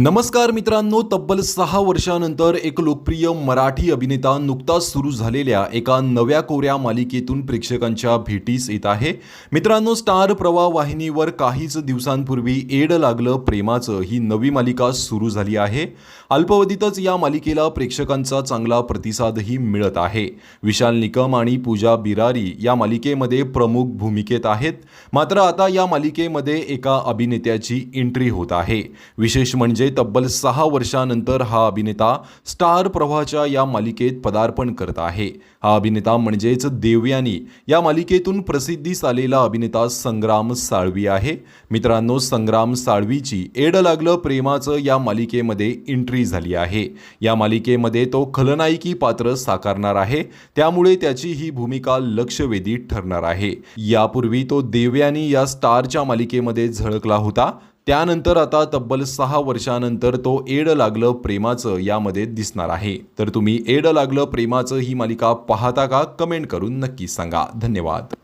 नमस्कार मित्रांनो तब्बल सहा वर्षानंतर एक लोकप्रिय मराठी अभिनेता नुकताच सुरू झालेल्या एका नव्या कोऱ्या मालिकेतून प्रेक्षकांच्या भेटीस येत आहे. मित्रांनो स्टार प्रवाह वाहिनीवर काहीच दिवसांपूर्वी एड लागलं प्रेमाचं ही नवी मालिका सुरू झाली आहे. अल्पावधीतच या मालिकेला प्रेक्षकांचा चांगला प्रतिसादही मिळत आहे. विशाल निकम आणि पूजा बिरारी या मालिकेमध्ये प्रमुख भूमिकेत आहेत. मात्र आता या मालिकेमध्ये एका अभिनेत्याची एंट्री होत आहे. विशेष म्हणजे तब्बल सहा वर्षानंतर हा अभिनेता स्टार प्रवाहाच्या या मालिकेत पदार्पण करत आहे. हा अभिनेता म्हणजेच देवयानी या मालिकेतून प्रसिद्धीस आलेला अभिनेता संग्राम साळवी आहे. मित्रांनो संग्राम साळवीची एड लागलं प्रेमाचं या मालिकेमध्ये एंट्री झाली आहे. या मालिकेमध्ये तो खलनायकी पात्र साकारणार आहे. त्यामुळे त्याची ही भूमिका लक्षवेधी ठरणार आहे. यापूर्वी तो देवयानी या स्टारच्या मालिकेमध्ये झळकला होता. त्यानंतर आता तब्बल सहा वर्षानंतर तो एड लागलं प्रेमाचं यामध्ये दिसणार आहे. तर तुम्ही एड लागलं प्रेमाचं ही मालिका पाहता का? कमेंट करून नक्की सांगा. धन्यवाद.